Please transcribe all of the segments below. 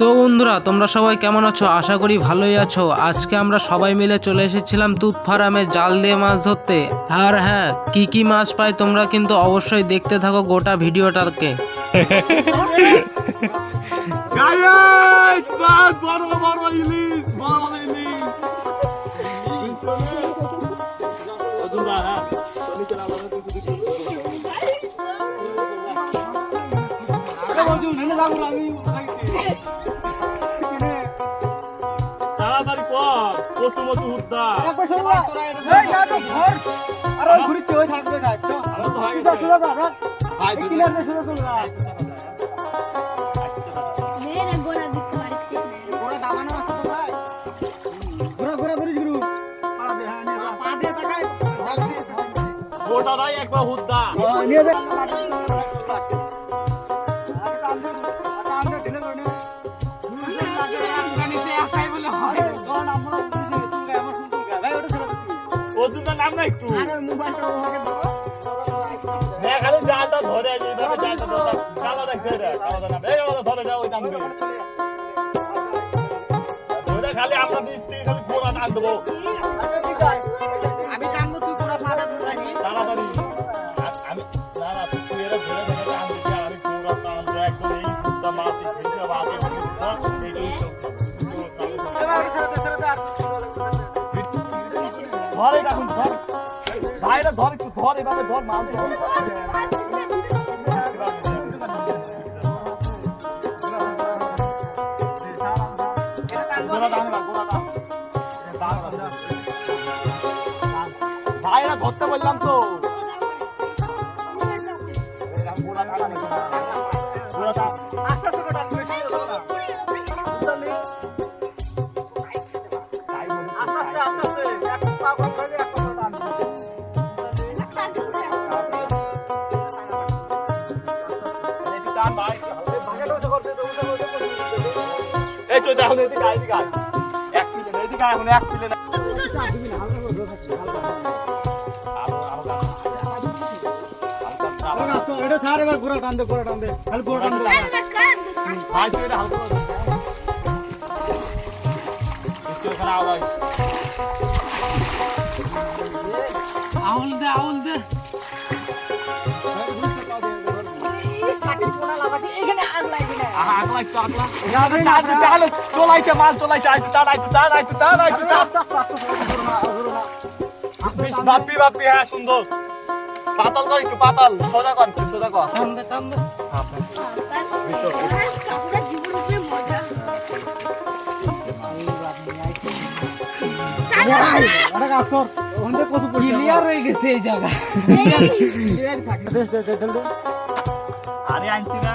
তো বন্ধুরা, তোমরা সবাই কেমন আছো? আশা করি ভালোই আছো। আজকে আমরা সবাই মিলে চলে এসেছিলাম তুত ফার্মে জাল দিয়ে মাছ ধরতে। আর হ্যাঁ কি কি মাছ পাই তোমরা কিন্তু অবশ্যই দেখতে থাকো গোটা ভিডিওটাকে। ইলিশ কর কচু মচু হুদ্দা আমার তো হয়ে গেছে। ভাই মেরে গোড়া দিতে পারছি গোটা নাই একবার হুদ্দা। নাম ধরে ওটা খালি আমরা খালি গোড়া টান ধর এভাবে ধর টান। ভাইরা ধরতে বললাম তো চল তাহলে এদিকে এদিকে। এক পিলে না, এদিকে এখন এক পিলে না। আরও, আরও টান। হালকা টান। ভাই, তুই এটা হালকা করে দে। একটু এখানে আওয়াজ। আহা, আগলা। চলাইছে মাল চলাইছে আইটু টান আইটু টান বেশ, বাপ্পি বাপ্পি হ্যাঁ সুন্দর। পাতাল কর একটু পাতাল। সোজা কর সোজা কর। হয়ে জায়গা আরে আনছি না।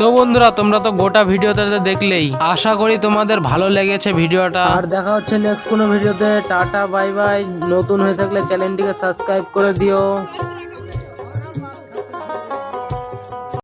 তো বন্ধুরা, তোমরা তো গোটা ভিডিওতে দেখলেই। আশা করি তোমাদের ভালো লেগেছে ভিডিওটা। আর দেখা হচ্ছে নেক্সট কোনো ভিডিওতে। টাটা বাই বাই নতুন হয়ে থাকলে চ্যানেলটিকে সাবস্ক্রাইব করে দিও।